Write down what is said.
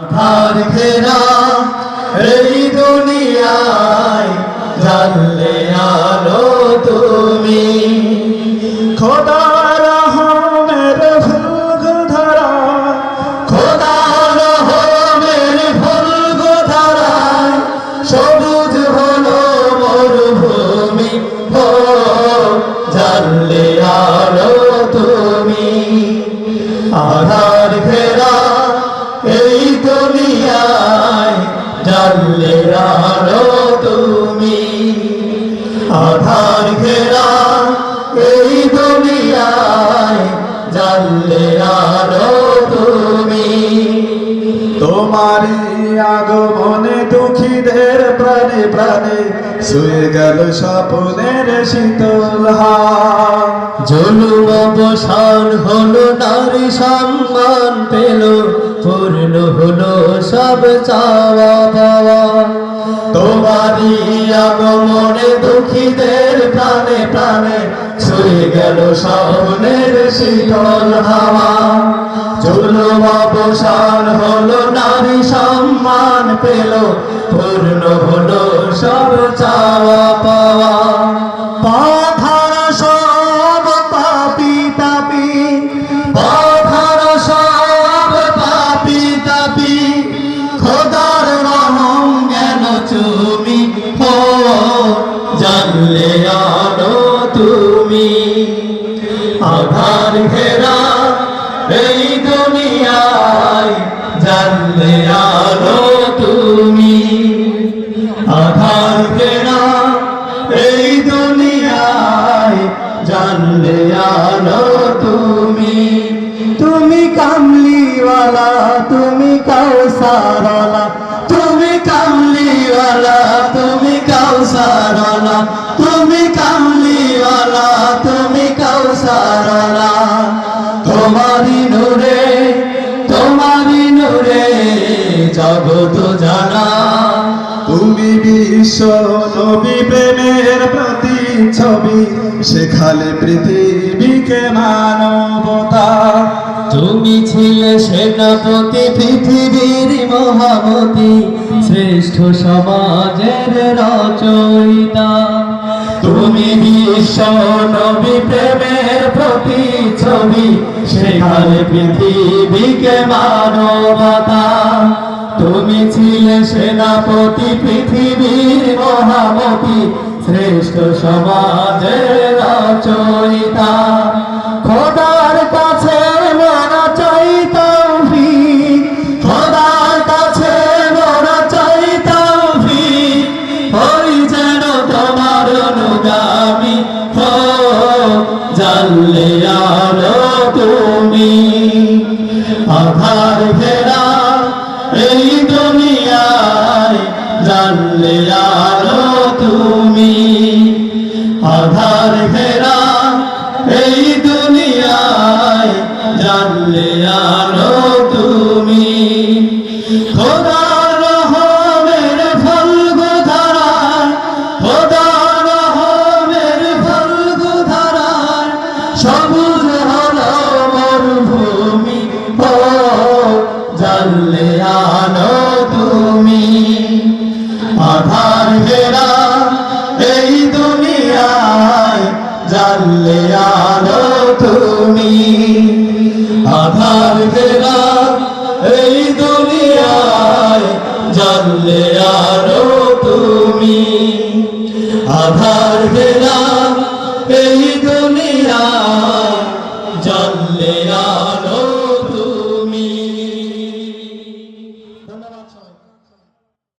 আধার ঘেরা এই দুনিয়ায় জানলে আলো তুমি। খোদা জানলে আলো তুমি আধার ঘেরা এই দুনিয়ায় জানলে আলো তুমি। তোমারই আগমনে দুঃখীদের প্রাণে প্রাণে শুয়ে গেল স্বপ্নের শীতল জলুম অবসান হলো নারী সম্মান পেল। পূর্ণ হলো সব চাওয়া পাওয়া তোমারই আগমনে দুঃখীদের প্রাণে প্রাণে ছুঁয়ে গেল স্বপ্নের শীতল হাওয়া। জুলুম অবসান হলো, নারী সম্মান পেল, পূর্ণ হলো সব চাওয়া পাওয়া আলো তুমি? আধার ঘেরা এই দুনিয়ায় জানলে আলো তুমি? আধার ঘেরা এই দুনিয়ায় জানলে আলো তুমি? তুমি কামলিওয়ালা, তুমি কাউসারওয়ালা জগত জানা। তুমি বিশ্ব নবী প্রেমের প্রতি ছবি শেখালে পৃথিবীকে মানবতা। তুমি ছিলে সেনাপতি পৃথিবীর মহামতি শ্রেষ্ঠ সমাজের রচয়িতা। তুমি বিশ্ব নবী প্রেমের প্রতি ছবি সেখানে পৃথিবীকে মানবতা। সেনাপতি পৃথিবীর মহামতি, শ্রেষ্ঠ সমাজের রচয়িতা। খোদার কাছে মরা চাই তৌফিক খোদার কাছে মরা চাই তৌফিক হই যেন তোমার অনুগামী জানলে আলো তুমি। আধার ঘেরা এই জানলে আলো তুমি। আধার ঘেরা জানলে আলো তুমি। আধার ঘেরা এই দুনিয়ায় জানলে আলো তুমি। আধার